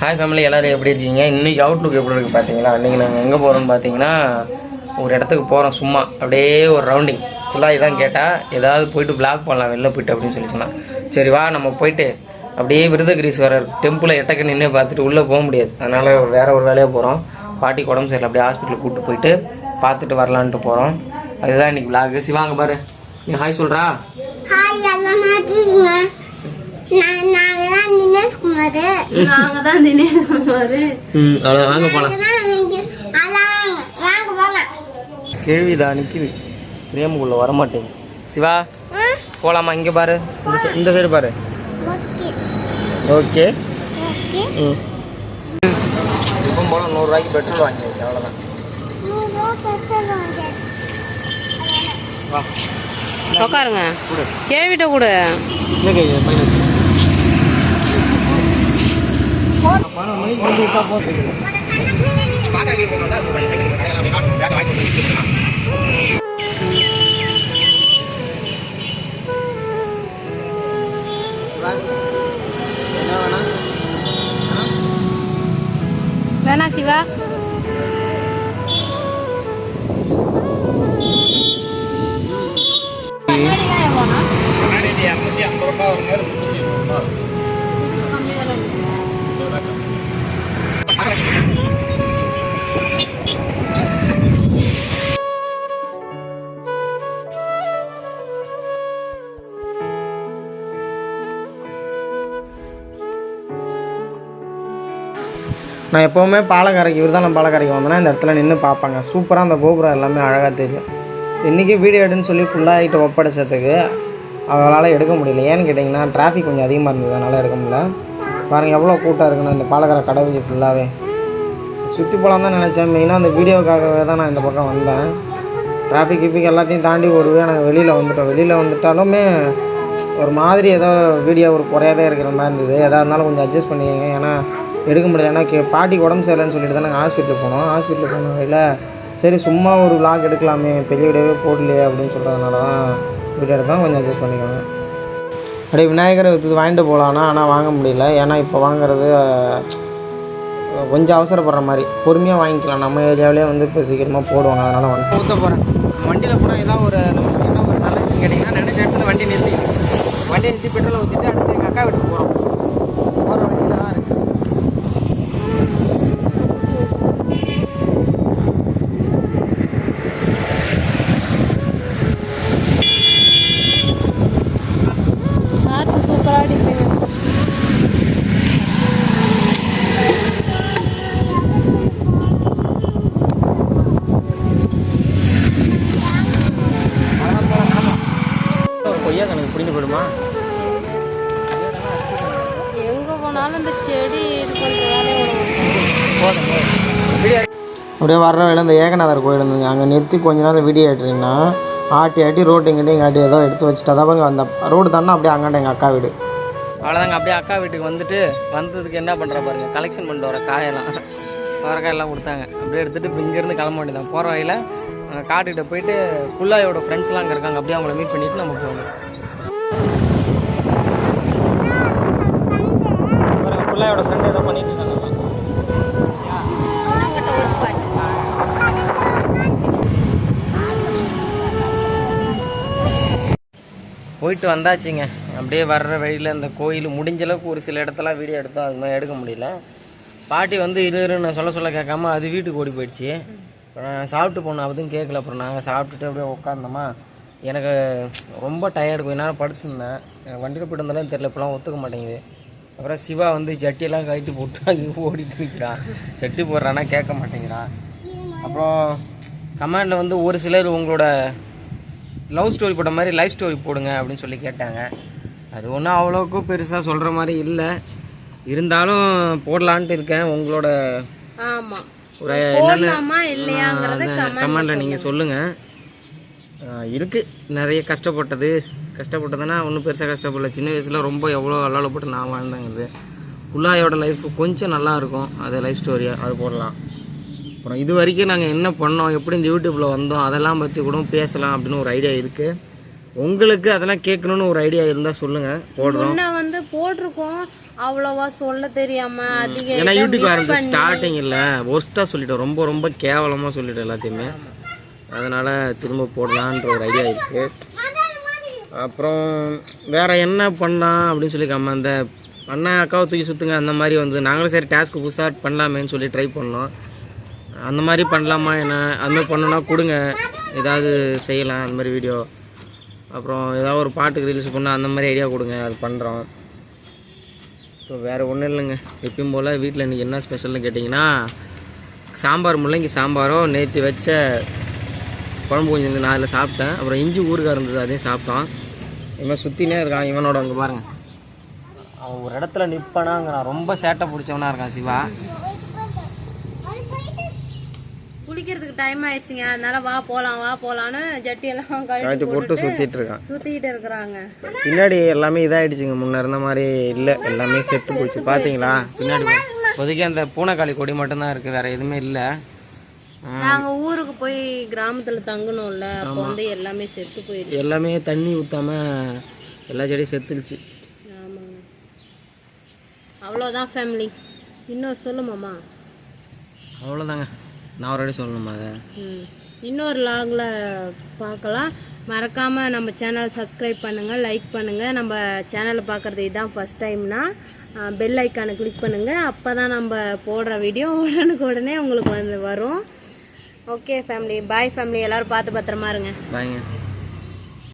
Hi family எல்லாரும் எப்படி இருக்கீங்க? இன்னைக்கு அவுட்லுக் எப்படி இருக்குது பார்த்தீங்களா இன்றைக்கி நாங்கள் எங்கே போகிறோம்னு பார்த்தீங்கன்னா ஒரு இடத்துக்கு போகிறோம் சும்மா. அப்படியே ஒரு ரவுண்டிங் ஃபுல்லாக இதான் கேட்டால் ஏதாவது போயிட்டு பிளாக் பண்ணலாம் வெளில போயிட்டு அப்படின்னு சொல்லி சொன்னால் சரி வா நம்ம போயிட்டு அப்படியே விருதகிரீஸ்வரர் டெம்பிளை எட்டக்க நின்று பார்த்துட்டு உள்ளே போக முடியாது. அதனால் வேறு ஒரு வேலையாக போகிறோம் பாட்டிக்கு உடம்பு சரியில்லை அப்படியே ஹாஸ்பிட்டலுக்கு கூப்பிட்டு போயிட்டு பார்த்துட்டு வரலான்ட்டு போகிறோம் அதுதான் இன்றைக்கி பிளாக் சிவாங்க பாரு. நீ ஹாய் சொல்கிறா ஹாய் எல்லாம் இருக்குங்க நான் நாங்க தான் தினேஷ் குமார் நாங்க தான் தினேஷ் குமார் ம் அவ்வளோ வாங்க போகலாம் தான் நீங்க அதான் வாங்க போலாம். கேள்விதா நிற்கிது பிரேமுக்குள்ள வரமாட்டேங்குது. சிவா போலாமா இங்கே பாரு. இந்த சைடு பாரு. ஓகே. ம். இப்போ போல நூறுரூவாய்க்கு பெட்ரோல் வாங்கியாச்சு அவ்வளோதான் உட்காருங்க. கொடு. கேள்விட்ட கொடு. இல்லை கை பையன் வச்சு பணம் மணிக்கு நான் எப்போவுமே பாலக்கரைக்கு விருதாளம் பாலக்கரைக்கு வந்தேன்னா இந்த இடத்துல நின்று பார்ப்பாங்க. சூப்பராக அந்த கோபுரம் எல்லாமே அழகாக தெரியும். இன்றைக்கி வீடியோ எடுன்னு சொல்லி ஃபுல்லாகிட்டு ஒப்படைச்சதுக்கு அவங்களால் எடுக்க முடியல. ஏன்னு கேட்டிங்கன்னா டிராஃபிக் கொஞ்சம் அதிகமாக இருந்தது அதனால் எடுக்க முடியல. பாருங்கள் எவ்வளோ கூட்டம் இருக்குன்னு இந்த பாலக்கரை கடை ஃபுல்லாகவே சுற்றி போகலாம் தான் நினச்சேன். மெயினாக அந்த வீடியோக்காகவே தான் நான் இந்த பக்கம் வந்தேன். டிராஃபிக் கிஃபிக் எல்லாத்தையும் தாண்டி ஒரு நாங்கள் வெளியில் வந்துட்டோம். வெளியில் வந்துட்டாலுமே ஒரு மாதிரி ஏதோ வீடியோ ஒரு குறையாவே இருக்கிற மாதிரி இருந்தது. எதாக இருந்தாலும் கொஞ்சம் அட்ஜஸ்ட் பண்ணிக்கோங்க. ஏன்னா எடுக்க முடியல. ஏன்னா கே பாட்டிக்கு உடம்பு சரியில்லைன்னு சொல்லிட்டு தான் நாங்கள் ஹாஸ்பிட்டலுக்கு போனோம். ஹாஸ்பிட்டலுக்கு போன வழியில் சரி சும்மா ஒரு விளாக் எடுக்கலாமே பெரிய வீடியோவே போடலையே அப்படின்னு சொல்கிறதுனால தான் வீடியோ தான் கொஞ்சம் அட்ஜஸ்ட் பண்ணிக்கோங்க. அப்படியே விநாயகரை விற்று வாங்கிட்டு போகலான்னா ஆனால் வாங்க முடியல. ஏன்னா இப்போ வாங்குறது கொஞ்சம் அவசரப்படுற மாதிரி. பொறுமையாக வாங்கிக்கலாம். நம்ம ஏரியாவிலே வந்து இப்போ சீக்கிரமாக போடுவாங்க. அதனால் வந்து ஊற்ற போகிறேன் வண்டியில் போனால் ஏதாவது ஒரு நமக்கு என்ன ஒரு நல்ல விஷயம் கேட்டிங்கன்னா நினச்ச இடத்துல வண்டி நிறுத்தி வண்டி நிறுத்தி பெட்ரோலை ஊற்றிட்டு அடுத்து எங்கள் அக்கா வீட்டுக்கு போகிறோம் போகிற வண்டியில் தான் இருக்குது காத்து சூப்பரா அடிக்குங்க ஒரு கொய்யா கணக்கு பிடிங்க போயிடுமா எங்க போனாலும் இந்த செடி இது பண்ற வேலையை போதும் அப்படியே வர்ற வழியில் இந்த ஏகநாதர் கோயில் இருந்ததுங்க அங்கே நிறுத்தி கொஞ்ச நேரம் வீடியோ எடுத்தீங்கன்னா ஆட்டி ஆட்டி ரோட்டு இங்கிட்டையும் ஆட்டி ஏதோ எடுத்து வச்சுட்டு அதான் பாருங்க அந்த ரோடு தானே அப்படியே அங்காண்ட எங்கள் அக்கா வீடு. அவ்வளோதாங்க அப்படியே அக்கா வீட்டுக்கு வந்துட்டு வந்ததுக்கு என்ன பண்ணுற பாருங்க கலெக்ஷன் பண்ணிட்டு வர காயெல்லாம். சொரக்காய் எல்லாம் கொடுத்தாங்க. அப்படியே எடுத்துகிட்டு இப்போ இங்கேருந்து கிளம்ப வேண்டியதான் போகிற வழியில் காட்டுக்கிட்ட போயிட்டு புல்லாயோட ஃப்ரெண்ட்ஸ்லாம் அங்கே இருக்காங்க. அப்படியே அவங்கள மீட் பண்ணிட்டு நம்ம போகணும். புல்லாயோட ஃப்ரெண்ட் ஏதோ பண்ணிட்டு இருக்காங்க. போயிட்டு வந்தாச்சுங்க. அப்படியே வர்ற வழியில் இந்த கோயில் முடிஞ்ச அளவுக்கு ஒரு சில இடத்துல வீடியோ எடுத்தோம். அது மாதிரி எடுக்க முடியல. பாட்டி வந்து இரு இருன்னு சொல்ல சொல்ல கேட்காம அது வீட்டுக்கு ஓடி போயிடுச்சு. நான் சாப்பிட்டு போனோம் அதுவும் கேட்கல. அப்புறம் நாங்கள் சாப்பிட்டுட்டு அப்படியே உட்காந்தோமா எனக்கு ரொம்ப டயர்டு கொஞ்ச நேரம் படுத்திருந்தேன். வண்டியில் போயிட்டு வந்தாலும் தெரியல. இப்போலாம் ஒத்துக்க மாட்டேங்குது. அப்புறம் சிவா வந்து ஜட்டியெல்லாம் கழட்டி போட்டு அங்கே ஓடிட்டு நிற்கிறான் ஜட்டி போடுறான்னா கேட்க மாட்டேங்கிறான் அப்புறம் கமெண்டில் வந்து ஒரு சிலர் உங்களோட லவ் ஸ்டோரி போட்ட மாதிரி லைஃப் ஸ்டோரி போடுங்க அப்படின்னு சொல்லி கேட்டாங்க. அது ஒன்றும் அவ்வளோக்கும் பெருசாக சொல்கிற மாதிரி இல்லை. இருந்தாலும் போடலான்ட்டு இருக்கேன். உங்களோட ஒரு இல்லையாங்கிறத கமெண்டில் நீங்கள் சொல்லுங்கள் இருக்குது நிறைய கஷ்டப்பட்டது. கஷ்டப்பட்டதுன்னா ஒன்றும் பெருசாக கஷ்டப்படல. சின்ன வயசில் ரொம்ப எவ்வளோ அல்லாலப்பட்டு நான் வாழ்ந்தாங்க குள்ளாயோட லைஃப் கொஞ்சம் நல்லா இருக்கும். அது லைஃப் ஸ்டோரியாக அது போடலாம். அப்புறம் இது வரைக்கும் நாங்கள் என்ன பண்ணோம் எப்படி இந்த யூடியூப்பில் வந்தோம் அதெல்லாம் பற்றி கூட பேசலாம் அப்படின்னு ஒரு ஐடியா இருக்குது உங்களுக்கு அதெல்லாம் கேட்கணுன்னு ஒரு ஐடியா இருந்தால் சொல்லுங்கள் போடுறோம். முன்ன வந்து போட்டிருக்கோம். அவ்வளோவா சொல்ல தெரியாம அதிக ஏன்னா யூடியூப் ஆரம்பிச்சு ஸ்டார்டிங் இல்லை. ஒர்ஸ்ட்டாக சொல்லிட்டேன் ரொம்ப ரொம்ப கேவலமாக சொல்லிட்டேன் எல்லாத்தையுமே. அதனால் திரும்ப போடலான்ற ஒரு ஐடியா இருக்குது அப்புறம் வேறு என்ன பண்ணலாம் அப்படின்னு சொல்லி நம்ம அந்த அண்ணா அக்காவை தூக்கி சுற்றுங்க அந்த மாதிரி வந்து நாங்களும் சரி டாஸ்க்கு புதுசாக பண்ணலாமேன்னு சொல்லி ட்ரை பண்ணோம். அந்த மாதிரி பண்ணலாமா என்ன? அந்த மாதிரி பண்ணோன்னா கொடுங்க. ஏதாவது செய்யலாம் அந்த மாதிரி வீடியோ அப்புறம் ஏதாவது ஒரு பாட்டுக்கு ரீல்ஸ் பண்ணால் அந்த மாதிரி ஐடியா கொடுங்க அது பண்ணுறோம் ஸோ வேறு ஒன்றும் இல்லைங்க. எப்பயும் போல் வீட்டில் இன்றைக்கி என்ன ஸ்பெஷல்னு கேட்டிங்கன்னா சாம்பார் முள்ளங்கி சாம்பாரும் நேற்று வச்ச குழம்பு கொஞ்சம் இருந்தது நான் அதில் சாப்பிட்டேன். அப்புறம் இஞ்சி ஊறுகாய் இருந்தது அதையும் சாப்பிட்டோம் இவன் சுற்றினே இருக்கான் இவனோட அங்கே பாருங்க. அவன் ஒரு இடத்துல நிற்பானாங்கிறான் ரொம்ப சேட்டை பிடிச்சவனா இருக்கான் சிவா. குளிக்கிறதுக்கு டைம் ஆயிடுச்சுங்க. அதனால வா போலாம் வா போலான்னு ஜட்டி எல்லாம் கழட்டி போட்டு சுற்றிட்டு இருக்கான். சுத்திக்கிட்டு இருக்கிறாங்க. பின்னாடி எல்லாமே இதாகிடுச்சுங்க முன்ன இருந்த மாதிரி இல்லை. எல்லாமே செத்து போச்சு. பார்த்தீங்களா பின்னாடி இப்போதைக்கு அந்த பூனைக்காளி கொடி மட்டும்தான் இருக்குது வேறு எதுவுமே இல்லை. நாங்க ஊருக்கு போய் கிராமத்துல தங்கணும்ல அப்போ வந்து எல்லாமே செத்து போயிடுச்சு. எல்லாமே தண்ணி ஊற்றாம எல்லா செடியும் செத்துருச்சு. ஆமாங்க. அவ்வளோதான் ஃபேமிலி இன்னொரு சொல்லுமாம்மா அவ்வளோதாங்க நான் ஒரு வாட்டி சொல்லணுமா அதை? இன்னொரு லாகில் பார்க்கலாம். மறக்காமல் நம்ம சேனலை சப்ஸ்கிரைப் பண்ணுங்கள் லைக் பண்ணுங்கள் நம்ம சேனலை பார்க்குறது இதுதான் ஃபஸ்ட் டைம்னா பெல் ஐக்கானை கிளிக் பண்ணுங்கள் அப்போ தான் நம்ம போடுற வீடியோ உடனுக்கு உடனே உங்களுக்கு வந்து வரும். ஓகே ஃபேமிலி பாய் ஃபேமிலி எல்லோரும் பார்த்து பத்திரமா இருங்க. பாய்ங்க